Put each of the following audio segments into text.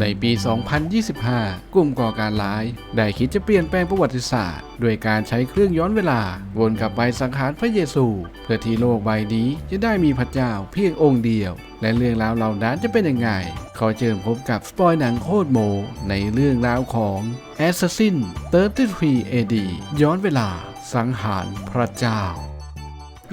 ในปี 2025 กลุ่มก่อการร้าย ได้คิดจะเปลี่ยนแปลงประวัติศาสตร์โดยการใช้เครื่องย้อนเวลา วนกลับไปสังหารพระเยซู เพื่อที่โลกใบนี้จะได้มีพระเจ้าเพียงองค์เดียว และเรื่องราวเหล่านั้นจะเป็นยังไง ขอเชิญพบกับสปอยหนังโคตรโม ในเรื่องราวของ Assassin 33 AD ย้อนเวลา สังหารพระเจ้า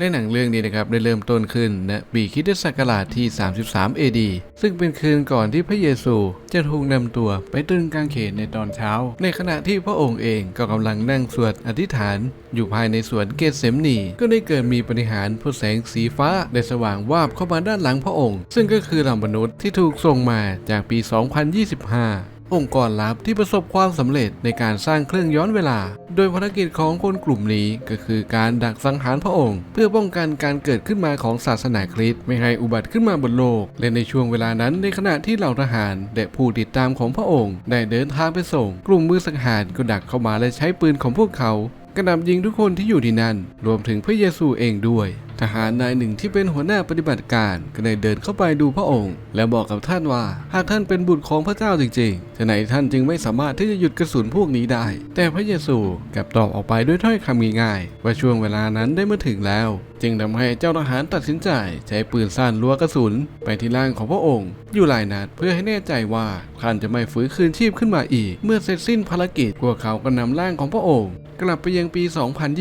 และหนังเรื่องนี้นะครับได้เริ่มต้นขึ้นณปีคริสตศักราชที่ 33 AD ซึ่งเป็นคืนก่อนที่พระเยซูจะถูกนำตัวไปตรึงกางเขนในตอนเช้า ในขณะที่พระองค์เองก็กำลังนั่งสวดอธิษฐาน อยู่ภายในสวนเกตเสมนีก็ได้เกิดมีปฏิหารผู้แสงสีฟ้าได้สว่างวาบเข้ามาด้านหลังพระองค์ ซึ่งก็คือเหล่ามนุษย์ที่ถูกส่งมาจากปี 2025 องค์กรลับที่ประสบความสำเร็จในการสร้างเครื่องย้อนเวลา โดยภารกิจของคนกลุ่มนี้ก็คือการดักสังหารพระองค์ เพื่อป้องกันการเกิดขึ้นมาของศาสนาคริสต์ไม่ให้อุบัติขึ้นมาบนโลก และในช่วงเวลานั้นในขณะที่เหล่าทหารและผู้ติดตามของพระองค์ ได้เดินทางไปส่ง กลุ่มมือสังหารก็ดักเข้ามาและใช้ปืนของพวกเขากระหน่ำยิงทุกคนที่อยู่ที่นั่น รวมถึงพระเยซูเองด้วย ทหารนายหนึ่งที่เป็นหัวหน้าปฏิบัติการก็ได้เดินเข้าไปดูพระองค์ และบอกกับท่านว่า หากท่านเป็นบุตรของพระเจ้าจริงๆจะไหนท่านจึงไม่สามารถที่จะหยุดกระสุนพวกนี้ได้ แต่พระเยซูกลับตอบออกไปด้วยถ้อยคำง่ายๆว่าช่วงเวลานั้นได้มาถึงแล้ว จึงทำให้เจ้าทหารตัดสินใจใช้ปืนสั้นลัวกระสุน ไปที่ร่างของพระองค์ อยู่หลายนัดเพื่อให้แน่ใจว่าท่านจะไม่ฟื้นคืนชีพขึ้นมาอีก เมื่อเสร็จสิ้นภารกิจพวกเขาก็นำร่างของพระองค์กลับไปยังปี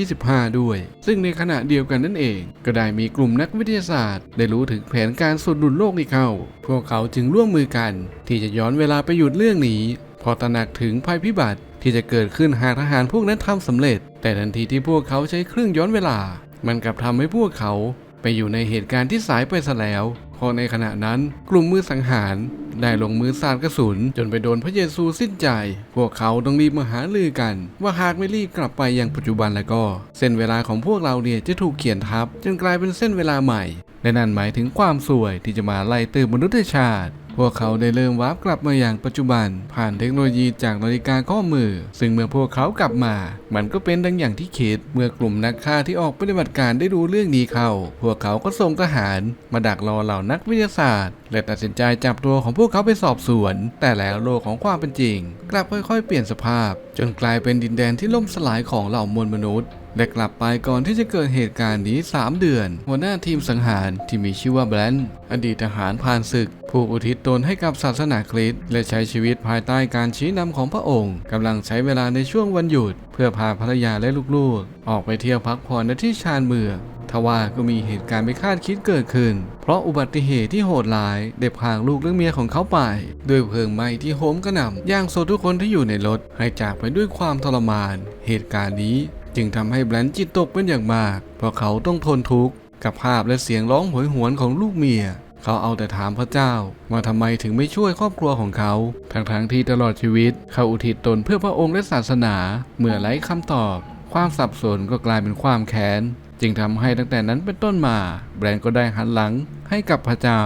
2025 ด้วย ซึ่งในขณะเดียวกันนั่นเอง ก็ได้มีกลุ่มนักวิทยาศาสตร์ ได้รู้ถึงแผนการสุดดุลโลกนี้เข้า พวกเขาจึงร่วมมือกัน ที่จะย้อนเวลาไปหยุดเรื่องนี้ พอตระหนักถึงภัยพิบัติที่จะเกิดขึ้นหากทหารพวกนั้นทำสำเร็จ แต่ทันทีที่พวกเขาใช้เครื่องย้อนเวลา มันกลับทำให้พวกเขาไปอยู่ในเหตุการณ์ที่สายไปซะแล้วเพราะในขณะนั้นกลุ่มมือสังหาร ได้ลงมือสาดกระสุน จนไปโดนพระเยซูสิ้นใจ พวกเขาต้องรีบมาหาลือกัน ว่าหากไม่รีบกลับไปยังปัจจุบันแล้วก็ เส้นเวลาของพวกเราเนี่ยจะถูกเขียนทับ จนกลายเป็นเส้นเวลาใหม่ และนั่นหมายถึงความสวยที่จะมาไล่ตื่นมนุษยชาติ พวกเขาได้เริ่มวาร์ปกลับมาอย่างปัจจุบัน ผ่านเทคโนโลยีจากนาฬิกาข้อมือ ซึ่งเมื่อพวกเขากลับมา มันก็เป็นดังอย่างที่คิดเมื่อกลุ่มนักฆ่าที่ออกปฏิบัติการได้รู้เรื่องนี้เข้า พวกเขาก็ส่งทหาร มาดักรอเหล่านักวิทยาศาสตร์ และตัดสินใจจับตัวของพวกเขาไปสอบสวน แต่แล้วโลกของความเป็นจริง กลับค่อยๆ เปลี่ยนสภาพ จนกลายเป็นดินแดนที่ล่มสลายของเหล่ามวลมนุษย์และกลับไปก่อนที่จะเกิดเหตุการณ์นี้ 3 เดือน หัวหน้าทีมสังหารที่มีชื่อว่าแบรนด์อดีตทหารผ่านศึก ผู้อุทิศตนให้กับศาสนาคริสต์และใช้ชีวิตภายใต้การชี้นำของพระองค์กำลังใช้เวลาในช่วงวันหยุด เพื่อพาภรรยาและลูกๆ ออกไปเที่ยวพักผ่อนณที่ชานเมืองทว่าก็มีเหตุการณ์ไม่คาดคิดเกิดขึ้น เพราะอุบัติเหตุที่โหดร้ายได้พาลูกและเมียของเขาไป ด้วยเพลิงไหม้ที่โหมกระหน่ำย่างโซทุกคนที่อยู่ในรถให้จากไปด้วยความทรมาน เหตุการณ์นี้จึงทำให้แบรนด์จิตตกเป็นอย่างมาก เพราะเขาต้องทนทุกข์กับภาพและเสียงร้องโหยหวนของลูกเมีย เขาเอาแต่ถามพระเจ้าว่าทำไมถึงไม่ช่วยครอบครัวของเขา ทั้งๆที่ตลอดชีวิต เขาอุทิศตนเพื่อพระองค์และศาสนา เมื่อไร้คำตอบ ความสับสนก็กลายเป็นความแค้น จึงทำให้ตั้งแต่นั้นเป็นต้นมา แบรนด์ก็ได้หันหลังให้กับพระเจ้า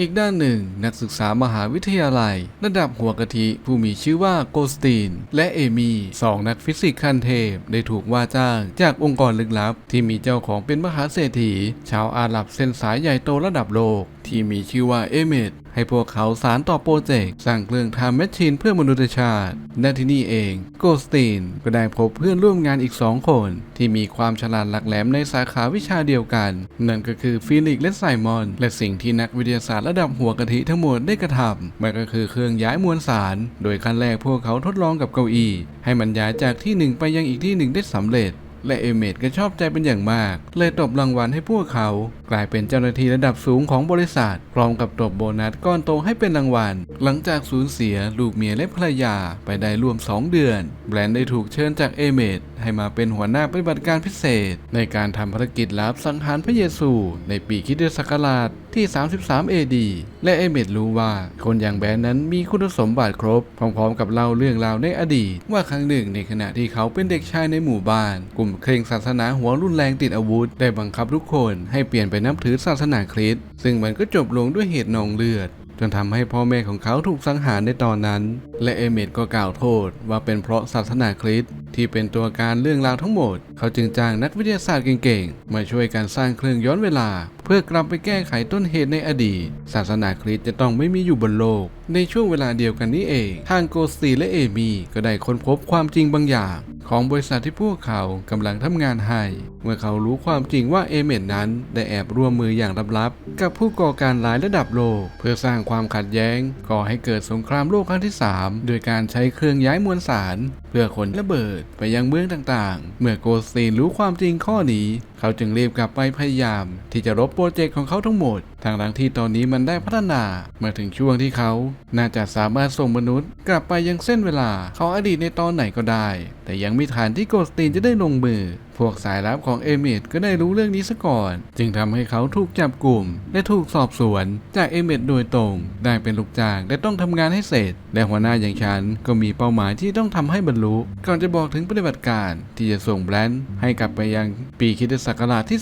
อีกด้านหนึ่ง นักศึกษามหาวิทยาลัย ระดับหัวกะทิผู้มีชื่อว่าโกสตีนและเอมีสองนักฟิสิกส์ขั้นเทพ ได้ถูกว่าจ้างจากองค์กรลึกลับ ที่มีเจ้าของเป็นมหาเศรษฐี ชาวอาหรับเส้นสายใหญ่โตระดับโลก ที่มีชื่อว่าเอเมดให้พวกเขาสารต่อโปรเจกต์ สร้างเครื่องทำแมชชีนเพื่อมนุษยชาติและที่นี่เอง โกสตีนก็ได้พบเพื่อนร่วมงานอีกสองคน ที่มีความฉลาดหลักแหลมในสาขาวิชาเดียวกัน นั่นก็คือฟิลิกและไซมอน และสิ่งที่นักวิทยาศาสตร์ระดับหัวกะทิทั้งหมดได้กระทำมันก็คือเครื่องย้ายมวลสาร โดยขั้นแรกพวกเขาทดลองกับเก้าอี้ ให้มันย้ายจากที่หนึ่งไปยังอีกที่หนึ่งได้สำเร็จและเอเมดก็ชอบใจเป็นอย่างมาก เลยตบรางวัลให้พวกเขากลายเป็นเจ้าหน้าที่ระดับสูงของบริษัท พร้อมกับตบโบนัสก้อนโตให้เป็นรางวัล หลังจากสูญเสียลูกเมียและภรรยาไปได้รวม 2 เดือน แบรนด์ได้ถูกเชิญจากเอเมดให้มาเป็นหัวหน้าปฏิบัติการพิเศษ ในการทำภารกิจลับสังหารพระเยซู ในปีคริสตศักราชที่ 33 AD และเอเมดรู้ว่าคนอย่างแบรนด์นั้นมีคุณสมบัติครบ พร้อมๆ กับเล่าเรื่องราวในอดีต ว่าครั้งหนึ่งในขณะที่เขาเป็นเด็กชายในหมู่บ้าน กลุ่มเคร่งศาสนาหัวรุนแรงติดอาวุธ ได้บังคับทุกคนให้เปลี่ยนไปนับถือศาสนาคริสต์ซึ่งมันก็จบลงด้วยเหตุนองเลือด จนทำให้พ่อแม่ของเขาถูกสังหารในตอนนั้น และเอเมดก็กล่าวโทษว่าเป็นเพราะศาสนาคริสต์ที่เป็นตัวการเรื่องราวทั้งหมด เขาจึงจ้างนักวิทยาศาสตร์เก่งๆ มาช่วยการสร้างเครื่องย้อนเวลา เพื่อกลับไปแก้ไขต้นเหตุในอดีต ศาสนาคริสต์จะต้องไม่มีอยู่บนโลก ในช่วงเวลาเดียวกันนี้เอง ทางโกสตีและเอมีก็ได้ค้นพบความจริงบางอย่าง ของบริษัทที่พวกเขากำลังทำงานให้ เมื่อเขารู้ความจริงว่าเอเมนนั้นได้แอบร่วมมืออย่างลับๆ กับผู้ก่อการร้ายระดับโลก เพื่อสร้างความขัดแย้งก่อให้เกิดสงครามโลกครั้งที่ 3 โดยการใช้เครื่องย้ายมวลสาร พื่อขนระเบิดไปยังเมืองต่างๆ เมื่อโกสตีนรู้ความจริงข้อนี้ เขาจึงรีบกลับไปพยายาม ที่จะลบโปรเจกต์ของเขาทั้งหมด ทางหลังที่ตอนนี้มันได้พัฒนา เมื่อถึงช่วงที่เขา น่าจะสามารถส่งมนุษย์ กลับไปยังเส้นเวลา เขาอดีตในตอนไหนก็ได้ แต่ยังมีฐานที่โกสตีนจะได้ลงมือ พวกสายลับของเอเมดก็ได้รู้เรื่องนี้ซะก่อน จึงทำให้เขาถูกจับกลุ่ม และถูกสอบสวนจากเอเมดโดยตรง ได้เป็นลูกจ้างและต้องทำงานให้เสร็จ และหัวหน้าอย่างฉันก็มีเป้าหมายที่ต้องทำให้บรรลุ ก่อนจะบอกถึงปฏิบัติการที่จะส่งแบรนด์ให้กลับไปยังปีคริสตศักราชที่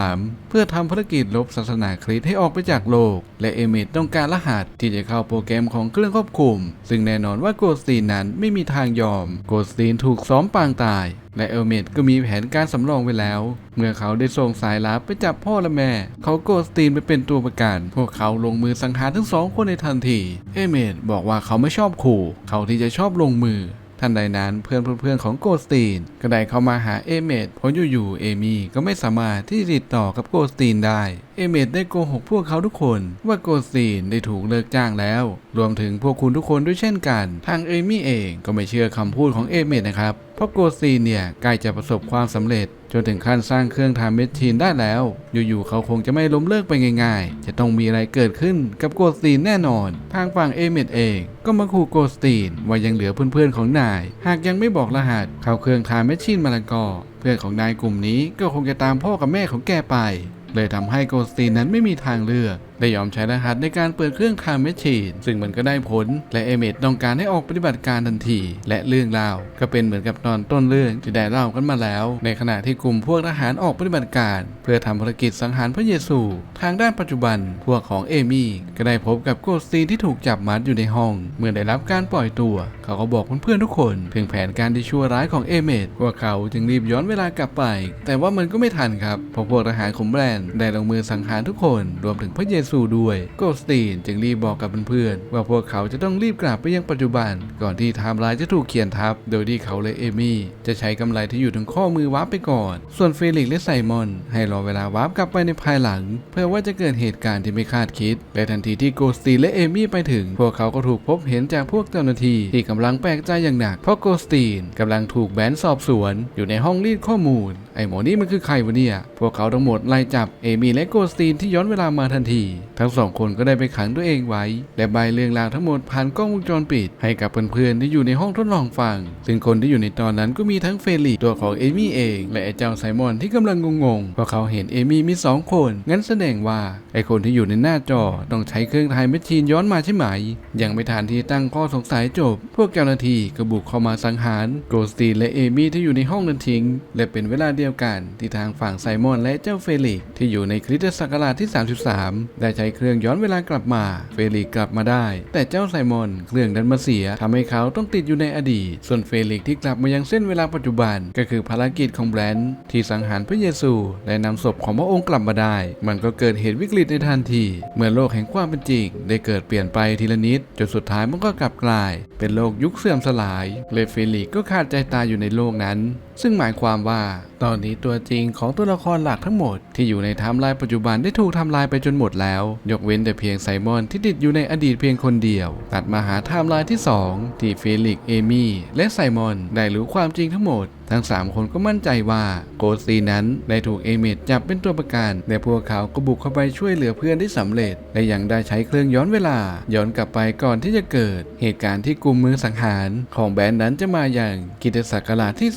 33 เพื่อทำภารกิจลบศาสนาคริสต์ให้ออกไปจากโลก และเอเมดต้องการรหัสที่จะเข้าโปรแกรมของเครื่องควบคุม ซึ่งแน่นอนว่าโกสตีนนั้นไม่มีทางยอม โกสตีนถูกซ้อมปางตาย และเอลเมดก็มีแผนการสำรองไว้แล้ว เมื่อเขาได้ส่งสายลับไปจับพ่อและแม่ เขาโกสตีนไปเป็นตัวประกัน พวกเขาลงมือสังหารทั้งสองคนในทันที เอเมดบอกว่าเขาไม่ชอบขู่ เขาที่จะชอบลงมือทันใดนั้นเพื่อนเพื่อนของโกสตีนก็ได้เข้ามาหาเอเมดเพราะอยู่ๆเอมี่ก็ไม่สามารถที่จะติดต่อกับโกสตีนได้ เอเมดได้โกหกพวกเขาทุกคนว่าโกสตีนได้ถูกเลิกจ้างแล้ว รวมถึงพวกคุณทุกคนด้วยเช่นกัน ทางเอมี่เองก็ไม่เชื่อคำพูดของเอเมดนะครับ เพราะโกสตีนเนี่ยใกล้จะประสบความสำเร็จ จนถึงขั้นสร้างเครื่องทำเมชชีนได้แล้ว อยู่ๆเขาคงจะไม่ล้มเลิกไปง่าย ๆ จะต้องมีอะไรเกิดขึ้นกับโกสตีนแน่นอน ทางฝั่งเอเมดเองก็มาขู่โกสตีนว่ายังเหลือเพื่อนๆของนาย หากยังไม่บอกรหัสเข้าเครื่องทำเมชชีนมาละก็เพื่อนของนายกลุ่มนี้ก็คงจะตามพ่อกับแม่ของแกไป เลยทำให้โกสตีนนั้นไม่มีทางเลือกได้ยอมใช้รหัสในการเปิดเครื่องคามเมชชีนซึ่งมันก็ได้ผล และเอเมดต้องการให้ออกปฏิบัติการทันที และเรื่องราว ก็เป็นเหมือนกับตอนต้นเรื่องที่ได้เล่ากันมาแล้ว ในขณะที่กลุ่มพวกทหารออกปฏิบัติการ เพื่อทำภารกิจสังหารพระเยซู ทางด้านปัจจุบัน พวกของเอมี่ก็ได้พบกับโกสตีนที่ถูกจับมัดอยู่ในห้อง เมื่อได้รับการปล่อยตัว เขาก็บอกเพื่อนๆทุกคนถึงแผนการที่ชั่วร้ายของเอเมดพวกเขาจึงรีบย้อนเวลากลับไป แต่ว่ามันก็ไม่ทันครับเพราะพวกทหารของแบรนด์ได้ลงมือสังหารทุกคนรวมถึงพระเยซูด้วย โกสตีนจึงรีบบอกกับเพื่อนๆว่าพวกเขาจะต้องรีบกลับไปยังปัจจุบัน ก่อนที่ไทม์ไลน์จะถูกเขียนทับ โดยที่เขาและเอมี่จะใช้กำไรที่อยู่ถึงข้อมือวาร์ปไปก่อน ส่วนเฟลิกซ์และไซมอน ให้รอเวลาวาร์ปกลับไปในภายหลัง เพื่อว่าจะเกิดเหตุการณ์ที่ไม่คาดคิดและทันทีที่โกสตีนและเอมี่ไปถึง พวกเขาก็ถูกพบเห็นจากพวกเจ้าหน้าที่ที่กำลังแปลกใจอย่างหนักเพราะโกสตีนกำลังถูกแบนสอบสวน อยู่ในห้องรีดข้อมูล ไอ้หมอนี่มันคือใครวะเนี่ยพวกเขาทั้งหมดไล่จับเอมี่และโกสตีนที่ย้อนเวลามาทันทีทั้งสองคนก็ได้ไปขังตัวเองไว้ และใบเรื่องราวทั้งหมดผ่านกล้องวงจรปิด ให้กับเพื่อนๆที่อยู่ในห้องทดลองฟัง ซึ่งคนที่อยู่ในตอนนั้นก็มีทั้งเฟลิกตัวของเอมี่เอง และไอ้เจ้าไซมอนที่กำลังงงๆเพราะเขาเห็นเอมี่มีสองคน งั้นแสดงว่าไอ้คนที่อยู่ในหน้าจอต้องใช้เครื่องไทม์แมชชีนย้อนมาใช่ไหม ยังไม่ทันที่ตั้งข้อสงสัยจบ พวกเจ้าหน้าที่ก็บุกเข้ามาสังหารโกสตีนและเอมี่ที่อยู่ในห้องนั้นทิ้ง และเป็นเวลาเดียวกันที่ทางฝั่งไซมอนและเจ้าเฟลิกที่อยู่ในคริสตศักราชที่ 33ได้ใช้เครื่องย้อนเวลากลับมา เฟลิกกลับมาได้ แต่เจ้าไซมอนเครื่องดันมาเสียทำให้เขาต้องติดอยู่ในอดีต ส่วนเฟลิกที่กลับมายังเส้นเวลาปัจจุบัน ก็คือภารกิจของแบรนด์ที่สังหารพระเยซูและนำศพของพระองค์กลับมาได้ มันก็เกิดเหตุวิกฤตในทันที เมื่อโลกแห่งความเป็นจริง ได้เกิดเปลี่ยนไปทีละนิดจนสุดท้ายมันก็กลับกลาย เป็นโลกยุคเสื่อมสลายเลเฟลิกก็ขาดใจตายอยู่ในโลกนั้น ซึ่งหมายความว่า ตอนนี้ตัวจริงของตัวละครหลักทั้งหมด ที่อยู่ในไทม์ไลน์ปัจจุบันได้ถูกทำลายไปจนหมดแล้ว ยกเว้นแต่เพียงไซมอนที่ติดอยู่ในอดีตเพียงคนเดียว ตัดมาหาไทม์ไลน์ที่ 2 ที่เฟลิกซ์เอมี่และไซมอนได้รู้ความจริงทั้งหมดทั้ง 3 คนก็มั่นใจว่าโกซีนั้นได้ถูกเอเมดจับเป็นตัวประกันและพวกเขาก็บุกเข้าไปช่วยเหลือเพื่อนได้สำเร็จ และยังได้ใช้เครื่องย้อนเวลา ย้อนกลับไปก่อนที่จะเกิด เหตุการณ์ที่กลุ่มมือสังหาร ของแบรนด์นั้นจะมาอย่างกิตศักราชที่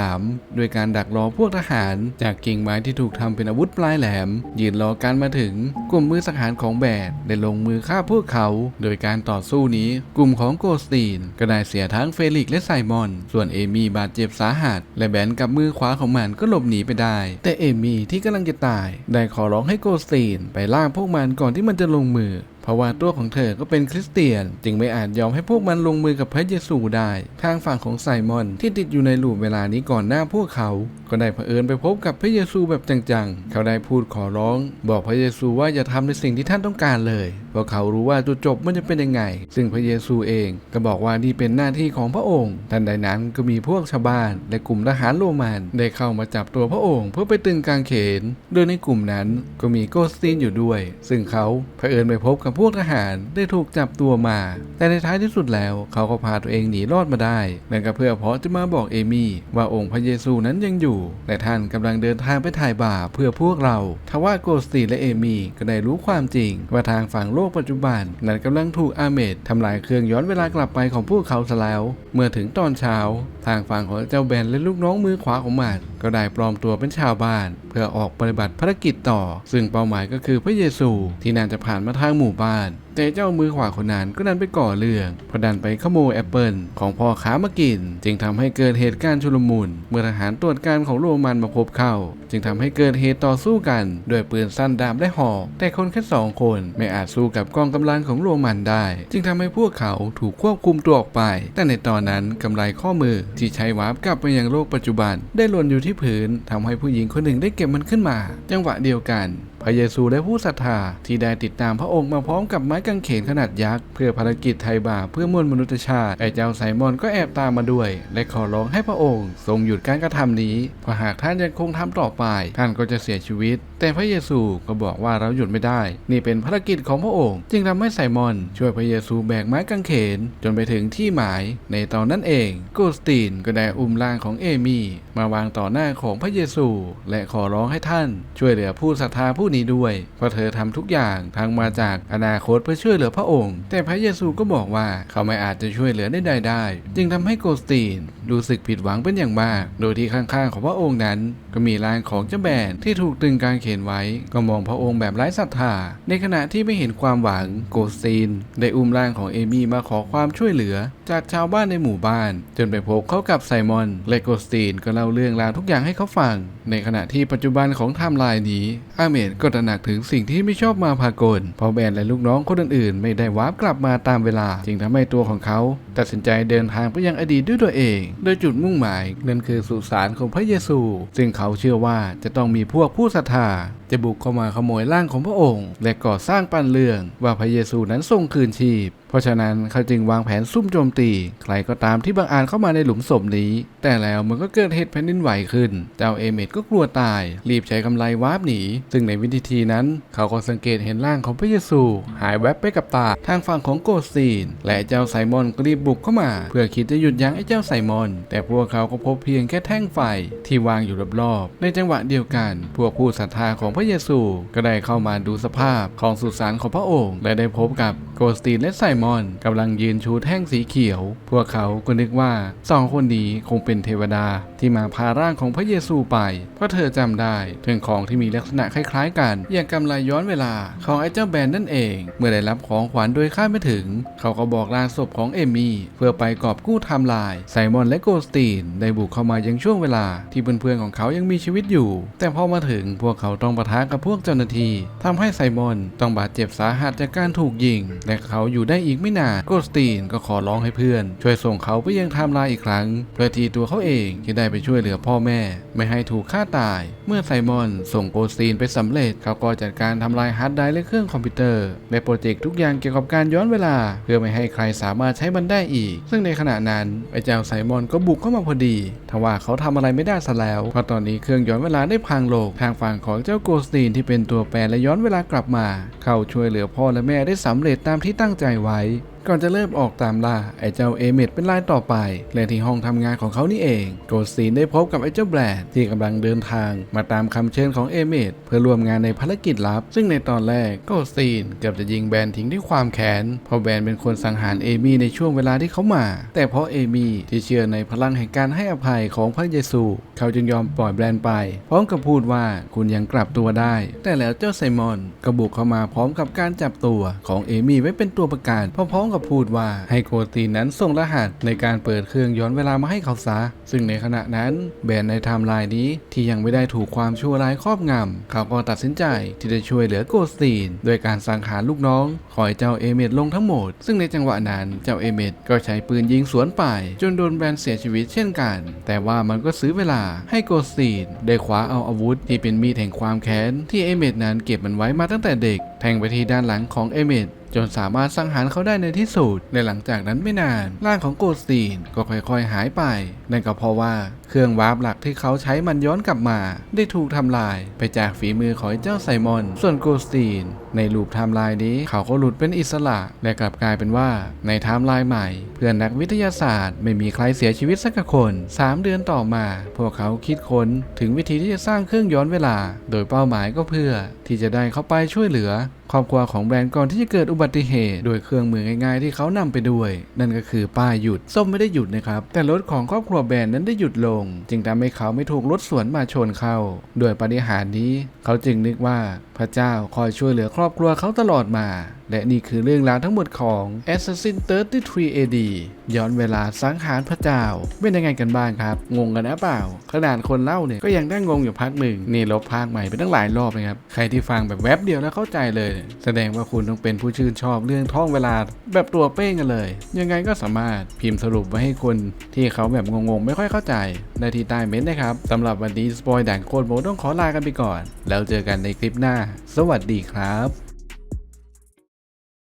33 โดยการดักรอพวกทหาร จากกิ่งไม้ที่ถูกทำเป็นอาวุธปลายแหลม ยืนรอการมาถึงกลุ่มมือสังหารของแบรนด์ได้ลงมือฆ่าพวกเขา โดยการต่อสู้นี้ กลุ่มของโกสตีนก็ได้เสียทั้งเฟลิกและไซมอน ส่วนเอมี่บาดเจ็บสาหัสและแบนกับมือขวาของมันก็หลบหนีไปได้ แต่เอมี่ที่กำลังจะตาย ได้ขอร้องให้โกสตีนไปล่าพวกมันก่อนที่มันจะลงมือเพราะว่าตัวของเธอก็เป็นคริสเตียน จึงไม่อาจยอมให้พวกมันลงมือกับพระเยซูได้ ทางฝั่งของไซมอนที่ติดอยู่ในลูปเวลานี้ก่อนหน้าพวกเขา ก็ได้เผอิญไปพบกับพระเยซูแบบจังๆ เขาได้พูดขอร้อง บอกพระเยซูว่าอย่าทำในสิ่งที่ท่านต้องการเลยเพราะเขารู้ว่าจุดจบมันจะเป็นยังไง ซึ่งพระเยซูเองก็บอกว่านี่เป็นหน้าที่ของพระองค์ ทันใดนั้นก็มีพวกชาวบ้านและกลุ่มทหารโรมันได้เข้ามาจับตัวพระองค์ เพื่อไปตึงกางเขน โดยในกลุ่มนั้นก็มีโกสตีนอยู่ด้วย ซึ่งเขาเผอิญไปพบกับพวกทหารได้ถูกจับตัวมา แต่ในท้ายที่สุดแล้วเขาก็พาตัวเองหนีรอดมาได้นั่นก็เพื่อเพราะจะมาบอกเอมี่ว่าองค์พระเยซูนั้นยังอยู่ และท่านกำลังเดินทางไปถ่ายบาปเพื่อพวกเราทว่าโกสตีนและเอมี่ก็ได้รู้ความจริงว่าทางฝั่งโลลกปัจจุบันนั้นกำลังถูกอาเมดทำลายเครื่องย้อนเวลากลับไปของพวกเขาซะแล้ว เมื่อถึงตอนเช้า ทางฝั่งของเจ้าแบนและลูกน้องมือขวาของมันก็ได้ปลอมตัวเป็นชาวบ้าน เพื่อออกปฏิบัติภารกิจต่อ ซึ่งเป้าหมายก็คือพระเยซูที่น่าจะผ่านมาทางหมู่บ้านแต่เจ้ามือขวาคนนั้นก็ดันไปก่อเรื่องพราะดันไปขโมยแอปเปิลของพ่อค้ามากิน จึงทำให้เกิดเหตุการณ์ชุลมุนเมื่อทหารตรวจการของโรมันมาพบเข้า จึงทำให้เกิดเหตุต่อสู้กันด้วยปืนสั้นดาบและหอกแต่คนแค่สองคนไม่อาจสู้กับกองกำลังของโรมันได้ จึงทำให้พวกเขาถูกควบคุมตัวออกไป แต่ในตอนนั้นกำไรข้อมือที่ใช้วาร์ปกลับไปยังโลกปัจจุบัน ได้หล่นอยู่ที่พื้นทำให้ผู้หญิงคนหนึ่งได้เก็บมันขึ้นมา จังหวะเดียวกัน พระเยซูและผู้ศรัทธาที่ได้ติดตามพระองค์มาพร้อมกับไม้กางเขนขนาดยักษ์เพื่อภารกิจไทบาเพื่อมวลมนุษยชาติไอเจ้าไซมอนก็แอบตามมาด้วย และขอร้องให้พระองค์ ทรงหยุดการกระทำนี้เพราะหากท่านยังคงทำต่อไป ท่านก็จะเสียชีวิต แต่พระเยซูก็บอกว่าเราหยุดไม่ได้ นี่เป็นภารกิจของพระองค์ จึงทำให้ไซมอน ช่วยพระเยซูแบกไม้กางเขน จนไปถึงที่หมาย ในตอนนั้นเองโกสตีนก็ได้อุ้มร่างของเอมี่มาวางต่อหน้าของพระเยซู และขอร้องให้ท่าน ช่วยเหลือผู้ศรัทธาผู้นี้ด้วย เพราะเธอทำทุกอย่างทั้งมาจากอนาคตเพื่อช่วยเหลือพระองค์ แต่พระเยซูก็บอกว่าเขาไม่อาจจะช่วยเหลือได้ใดได้ จึงทำให้โกสตีนรู้สึกผิดหวังเป็นอย่างมาก โดยที่ข้างๆของพระองค์นั้น ก็มีร่างของเจ้าแบนที่ถูกตึงกางเขนไว้ ก็มองพระองค์แบบไร้ศรัทธา ในขณะที่ไม่เห็นความหวังโกสตีนได้อุ้มร่างของเอมี่มาขอความช่วยเหลือ จากชาวบ้านในหมู่บ้าน จนไปพบเขากับไซมอนและโกสตีนก็เล่าเรื่องราวทุกอย่างให้เขาฟัง ในขณะที่ปัจจุบันของไทม์ไลน์นี้อาเมดก็ตระหนักถึงสิ่งที่ไม่ชอบมาพากลพอแบนและลูกน้องคนอื่นๆ ไม่ได้วาร์ปกลับมาตามเวลา จึงทำให้ตัวของเขาตัดสินใจเดินทางไปยังอดีตด้วยตัวเอง โดยจุดมุ่งหมายนั่นคือสุสานของพระเยซู ซึ่งเขาเชื่อว่าจะต้องมีพวกผู้ศรัทธาจะบุกเข้ามาขโมยร่างของพระองค์ และก่อสร้างปันเรื่องว่าพระเยซูนั้นทรงคืนชีพเพราะฉะนั้นเขาจึงวางแผนซุ่มโจมตี ใครก็ตามที่บังอาจเข้ามาในหลุมศพนี้ แต่แล้วมันก็เกิดเหตุแผ่นดินไหวขึ้น เจ้าเอเมดก็กลัวตาย รีบใช้กำไลวาร์ปหนี ซึ่งในวิธีนั้น เขาก็สังเกตเห็นร่างของพระเยซู หายแวบไปกับตาทางฝั่งของโกซีน และเจ้าไซมอนก็รีบบุกเข้ามา เพื่อคิดจะหยุดยั้งไอ้เจ้าไซมอน แต่พวกเขาก็พบเพียงแค่แท่งไฟที่วางอยู่รอบๆในจังหวะเดียวกัน พวกผู้ศรัทธาของพระเยซู ก็ได้เข้ามาดูสภาพของสุสานของพระองค์ และได้พบกับโกสตีนและไซมอนกำลังยืนชูแท่งสีเขียว พวกเขาก็นึกว่าสองคนนี้คงเป็นเทวดาที่มาพาร่างของพระเยซูไป เพราะเธอจำได้ถึงของที่มีลักษณะคล้ายๆ กันอย่างกำไลย้อนเวลาของไอ้เจ้าแบนนั่นเอง เมื่อได้รับของขวัญโดยคาดไม่ถึง เขาก็บอกลาศพของเอมี่เพื่อไปกอบกู้ไทม์ไลน์ไซมอนและโกสตีนได้บุกเข้ามายังช่วงเวลาที่เพื่อนๆของเขายังมีชีวิตอยู่ แต่พอมาถึงพวกเขาต้องปะทะกับพวกเจ้าหน้าที่ทำให้ไซมอนต้องบาดเจ็บสาหัสจากการถูกยิงและเขาอยู่ได้อีกีกไม่นานโกสตีนก็ขอร้องให้เพื่อน ช่วยส่งเขาไปยังไทม์ไลน์อีกครั้งเพื่อที่ตัวเขาเองจะได้ไปช่วยเหลือพ่อแม่ ไม่ให้ถูกฆ่าตาย เมื่อไซมอนส่งโกสตีนไปสำเร็จ เขาก็จัดการทำลายฮาร์ดไดรฟ์และเครื่องคอมพิวเตอร์และโปรเจกต์ทุกอย่างเกี่ยวกับการย้อนเวลา เพื่อไม่ให้ใครสามารถใช้มันได้อีก ซึ่งในขณะนั้นไอ้เจ้าไซมอนก็บุกเข้ามาพอดีทว่าเขาทำอะไรไม่ได้ซะแล้วเพราะตอนนี้เครื่องย้อนเวลาได้พังลงทางฝั่งของเจ้าโกสตีนที่เป็นตัวแปรและย้อนเวลากลับมา เข้าช่วยเหลือพ่อและแม่ได้สำเร็จตามที่ตั้งใจไว้ Ah. ก่อนจะเริ่มออกตามล่าไอ้เจ้าเอเมดเป็นรายต่อไปและที่ห้องทำงานของเขานี่เอง โกสตีนได้พบกับไอ้เจ้าแบรดที่กำลังเดินทาง มาตามคำเชิญของเอเมดเพื่อร่วมงานในภารกิจลับ ซึ่งในตอนแรกโกสตีนเกือบจะยิงแบรนทิ้งด้วยความแค้นเพราะแบรนเป็นคนสังหารเอมี่ในช่วงเวลาที่เขามา แต่เพราะเอมี่ที่เชื่อในพลังแห่งการให้อภัยของพระเยซู เขาจึงยอมปล่อยแบรนไปพร้อมกับพูดว่าคุณยังกลับตัวได้ แต่แล้วเจ้าไซมอนก็บุกเข้ามาพร้อมกับการจับตัวของเอมี่ไว้เป็นตัวประกันพร้อมกับพูดว่าให้โกตีนนั้นส่งรหัสในการเปิดเครื่องย้อนเวลามาให้เขาซะ ซึ่งในขณะนั้นแบรนด์ในไทม์ไลน์นี้ที่ยังไม่ได้ถูกความชั่วร้ายครอบงำเขาก็ตัดสินใจที่จะช่วยเหลือโกสตีนโดยการสังหารลูกน้องคอยเจ้าเอเมดลงทั้งหมด ซึ่งในจังหวะนั้นเจ้าเอเมดก็ใช้ปืนยิงสวนไป จนโดนแบรนด์เสียชีวิตเช่นกัน แต่ว่ามันก็ซื้อเวลาให้โกสตีนได้คว้าเอาอาวุธที่เป็นมีดแห่งความแค้นที่เอเมดนั้นเก็บมันไว้มาตั้งแต่เด็ก แทงไปที่ด้านหลังของเอเมดจนสามารถสังหารเขาได้ในที่สุดและหลังจากนั้นไม่นาน ร่างของโกสตีนก็ค่อยๆหายไป นั่นก็เพราะว่า เครื่องวาร์ปหลักที่เขาใช้มันย้อนกลับมา ได้ถูกทำลายไปจากฝีมือของเจ้าไซมอน ส่วนโกสตีน ในลูปไทม์ไลน์นี้เขาก็หลุดเป็นอิสระ และกลับกลายเป็นว่าในไทม์ไลน์ใหม่ เพื่อนนักวิทยาศาสตร์ ไม่มีใครเสียชีวิตสักคน 3 เดือนต่อมา พวกเขาคิดค้นถึงวิธีที่จะสร้างเครื่องย้อนเวลา โดยเป้าหมายก็เพื่อ ที่จะได้เข้าไปช่วยเหลือครอบครัวของแบรนด์ก่อนที่จะเกิดอุบัติเหตุ โดยเครื่องมือง่ายๆที่เขานำไปด้วย นั่นก็คือป้ายหยุดส้มไม่ได้หยุดนะครับแต่รถของครอบครัวแบรนด์นั้นได้หยุดลงจึงทำให้เขาไม่ถูกรถสวนมาชนเข้า ด้วยปฏิหารนี้ เขาจึงนึกว่าพระเจ้าคอยช่วยเหลือครอบครัวเขาตลอดมา และนี่คือเรื่องราวทั้งหมดของ Assassin 33 AD ย้อนเวลาสังหารพระเจ้า เป็นยังไงกันบ้างครับ งงกันนะเปล่า ขนาดคนเล่าเนี่ยก็ยังได้งงอยู่พักหนึ่ง นี่ลบภาคใหม่ไปตั้งหลายรอบเลยครับ ใครที่ฟังแบบแวบเดียวแล้วเข้าใจเลย แสดงว่าคุณต้องเป็นผู้ชื่นชอบเรื่องท่องเวลาแบบตัวเป้งกันเลย ยังไงก็สามารถพิมพ์สรุปไว้ให้คนที่เขาแบบงงๆ ไม่ค่อยเข้าใจได้ที่ใต้เม้นต์นะครับสำหรับวันนี้สปอยด่านโคตรโมต้องขอลากันไปก่อน แล้วเจอกันในคลิปหน้า สวัสดีครับ